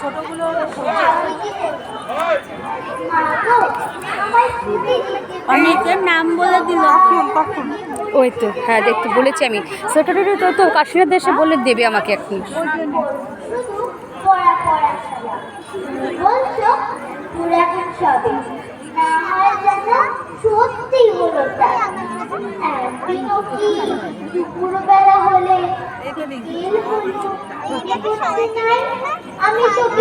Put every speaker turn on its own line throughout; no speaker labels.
ছোটগুলো অনেকের নাম বলে দিল। কখন
ওই তো হ্যাঁ দেখতে বলেছি আমি। সেক্রেটারি তো তো কাশ্মীর দেশে বলে দেবে আমাকে এখন।
তোর সত্যি হলো দুপুরবেলা হলে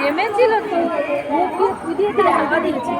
আমি তো
মুখ দিয়ে হালকা দিয়েছে